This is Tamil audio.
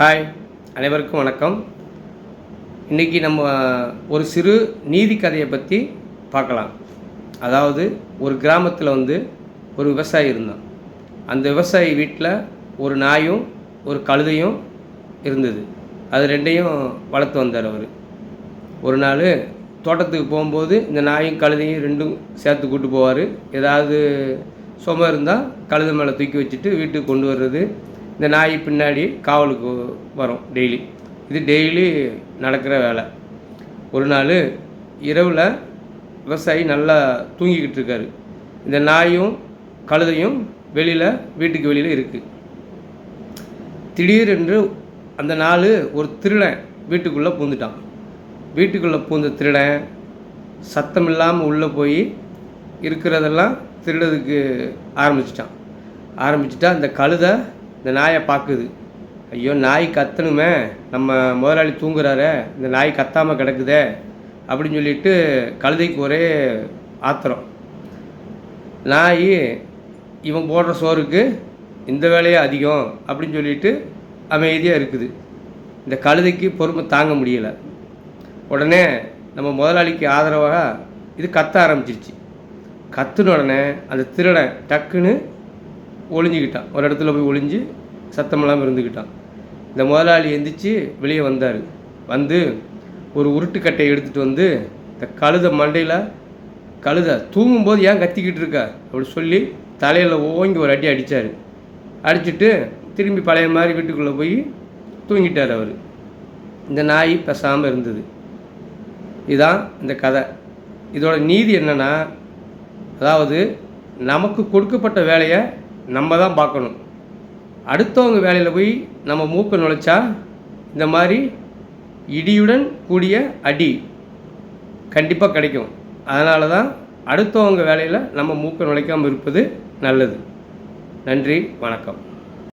ஹாய் அனைவருக்கும் வணக்கம். இன்றைக்கி நம்ம ஒரு சிறு நீதி கதையை பற்றி பார்க்கலாம். அதாவது ஒரு கிராமத்தில் வந்து ஒரு விவசாயி இருந்தான். அந்த விவசாயி வீட்டில் ஒரு நாயும் ஒரு கழுதையும் இருந்தது. அது ரெண்டையும் வளர்த்து வந்தார் அவர். ஒரு நாள் தோட்டத்துக்கு போகும்போது இந்த நாயும் கழுதையும் ரெண்டும் சேர்த்து கூட்டு போவார். ஏதாவது சுமம் இருந்தால் கழுதை மேலே தூக்கி வச்சுட்டு வீட்டுக்கு கொண்டு வர்றது. இந்த நாய் பின்னாடி காவலுக்கு வரும் டெய்லி இது டெய்லி நடக்கிற வேலை. ஒரு நாள் இரவில் விவசாயி நல்லா தூங்கிக்கிட்டு இருக்காரு. இந்த நாயும் கழுதையும் வெளியில் வீட்டுக்கு வெளியில் இருக்குது திடீரென்று அந்த நாள் ஒரு திருடன் வீட்டுக்குள்ளே பூந்துட்டான். வீட்டுக்குள்ளே பூந்த திருடன் சத்தம் இல்லாமல் உள்ளே போய் இருக்கிறதெல்லாம் திருடதுக்கு ஆரம்பிச்சிட்டான். ஆரம்பிச்சுட்டா அந்த கழுதை இந்த நாயை பார்க்குது. ஐயோ நாய் கத்தணுமே நம்ம முதலாளி தூங்குறாரே இந்த நாய் கத்தாமல் கிடக்குதே அப்படின்னு சொல்லிட்டு கழுதைக்கு ஒரே ஆத்திரம். நாய் இவன் போடுற சோறுக்கு இந்த வேலையே அதிகம் அப்படின்னு சொல்லிட்டு அமைதியாக இருக்குது. இந்த கழுதைக்கு பொறுமை தாங்க முடியலை. உடனே நம்ம முதலாளிக்கு ஆதரவாக இது கத்த ஆரம்பிச்சிருச்சு. கத்துன உடனே அந்த திருடன் டக்குன்னு ஒளிஞ்சிக்கிட்டான். ஒரு இடத்துல போய் ஒளிஞ்சு சத்தமெல்லாம் இருந்துக்கிட்டான். இந்த முதலாளி எந்திரிச்சு வெளியே வந்தார். வந்து ஒரு உருட்டுக்கட்டையை எடுத்துகிட்டு வந்து இந்த கழுதை மண்டையில் கழுதை தூங்கும்போது ஏன் கத்திக்கிட்டு இருக்கா? அப்படி சொல்லி தலையில் ஓங்கி ஒரு அடி அடித்தார் அடிச்சுட்டு திரும்பி பழைய மாதிரி வீட்டுக்குள்ளே போய் தூங்கிட்டார் அவர். இந்த நாய் பேசாமல் இருந்தது. இதுதான் இந்த கதை. இதோட நீதி என்னென்னா அதாவது நமக்கு கொடுக்கப்பட்ட வேலையை நம்ம தான் பார்க்கணும். அடுத்தவங்க வேலையில் போய் நம்ம மூக்கை நுழைச்சா இந்த மாதிரி இடியுடன் கூடிய அடி கண்டிப்பாக கிடைக்கும். அதனால தான் அடுத்தவங்க வேலையில் நம்ம மூக்கை நுழைக்காமல் இருப்பது நல்லது. நன்றி வணக்கம்.